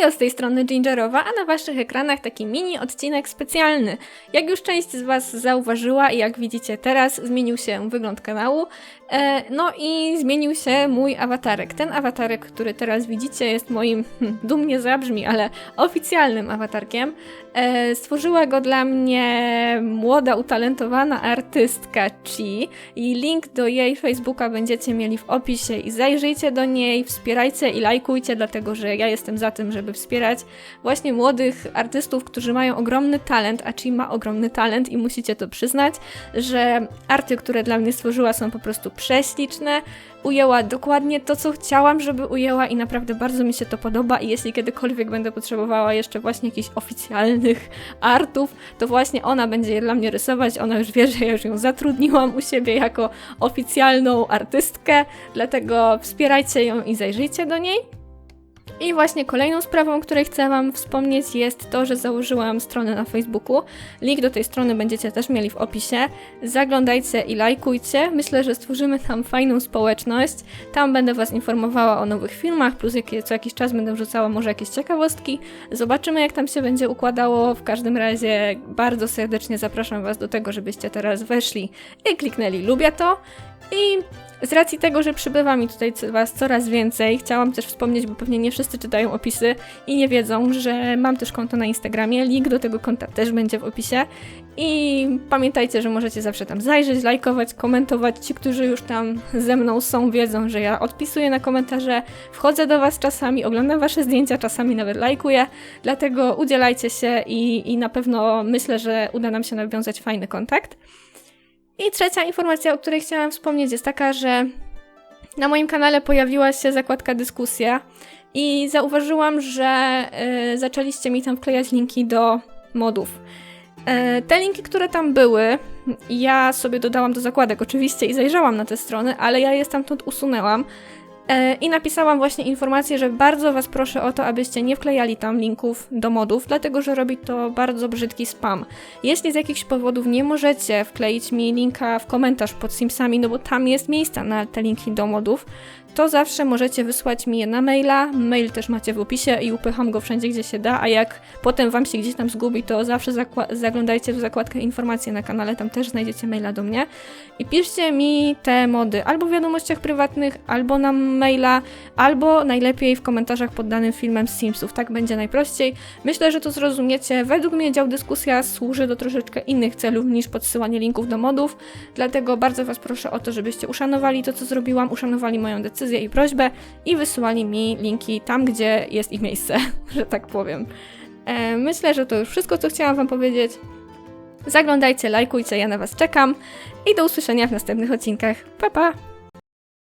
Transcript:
Hejo, z tej strony Gingerowa, a na waszych ekranach taki mini odcinek specjalny. Jak już część z was zauważyła i jak widzicie teraz, zmienił się wygląd kanału, e, no i zmienił się mój awatarek. Ten awatarek, który teraz widzicie jest moim, hm, dumnie zabrzmi, ale oficjalnym awatarkiem. E, stworzyła go dla mnie młoda, utalentowana artystka Chi i link do jej Facebooka będziecie mieli w opisie i zajrzyjcie do niej, wspierajcie i lajkujcie, dlatego że ja jestem za tym, żeby wspierać właśnie młodych artystów, którzy mają ogromny talent, a Chi ma ogromny talent i musicie to przyznać, że arty, które dla mnie stworzyła są po prostu prześliczne, ujęła dokładnie to, co chciałam, żeby ujęła i naprawdę bardzo mi się to podoba i jeśli kiedykolwiek będę potrzebowała jeszcze właśnie jakichś oficjalnych artów, to właśnie ona będzie je dla mnie rysować, ona już wie, że ja już ją zatrudniłam u siebie jako oficjalną artystkę, dlatego wspierajcie ją i zajrzyjcie do niej. I właśnie kolejną sprawą, o której chcę Wam wspomnieć, jest to, że założyłam stronę na Facebooku. Link do tej strony będziecie też mieli w opisie. Zaglądajcie i lajkujcie. Myślę, że stworzymy tam fajną społeczność. Tam będę Was informowała o nowych filmach, plus jakie, co jakiś czas będę wrzucała może jakieś ciekawostki. Zobaczymy, jak tam się będzie układało. W każdym razie bardzo serdecznie zapraszam Was do tego, żebyście teraz weszli i kliknęli lubię to. I z racji tego, że przybywa mi tutaj Was coraz więcej, chciałam też wspomnieć, bo pewnie nie wszyscy czytają opisy i nie wiedzą, że mam też konto na Instagramie. Link do tego konta też będzie w opisie. I pamiętajcie, że możecie zawsze tam zajrzeć, lajkować, komentować. Ci, którzy już tam ze mną są, wiedzą, że ja odpisuję na komentarze, wchodzę do Was czasami, oglądam Wasze zdjęcia, czasami nawet lajkuję. Dlatego udzielajcie się i, i na pewno myślę, że uda nam się nawiązać fajny kontakt. I trzecia informacja, o której chciałam wspomnieć, jest taka, że na moim kanale pojawiła się zakładka dyskusja i zauważyłam, że y, zaczęliście mi tam wklejać linki do modów. Y, te linki, które tam były, ja sobie dodałam do zakładek oczywiście i zajrzałam na te strony, ale ja je stamtąd usunęłam. E, I napisałam właśnie informację, że bardzo Was proszę o to, abyście nie wklejali tam linków do modów, dlatego że robi to bardzo brzydki spam. Jeśli z jakichś powodów nie możecie wkleić mi linka w komentarz pod Simsami, no bo tam jest miejsca na te linki do modów, to zawsze możecie wysłać mi je na maila. Mail też macie w opisie i upycham go wszędzie, gdzie się da, a jak potem Wam się gdzieś tam zgubi, to zawsze zaglądajcie w zakładkę informacje na kanale, tam też znajdziecie maila do mnie i piszcie mi te mody albo w wiadomościach prywatnych, albo na maila, albo najlepiej w komentarzach pod danym filmem z Simsów. Tak będzie najprościej. Myślę, że to zrozumiecie. Według mnie dział dyskusja służy do troszeczkę innych celów niż podsyłanie linków do modów, dlatego bardzo Was proszę o to, żebyście uszanowali to, co zrobiłam, uszanowali moją decyzję decyzję i prośbę i wysyłali mi linki tam, gdzie jest ich miejsce, że tak powiem. E, myślę, że to już wszystko, co chciałam Wam powiedzieć. Zaglądajcie, lajkujcie, ja na Was czekam i do usłyszenia w następnych odcinkach. Pa, pa!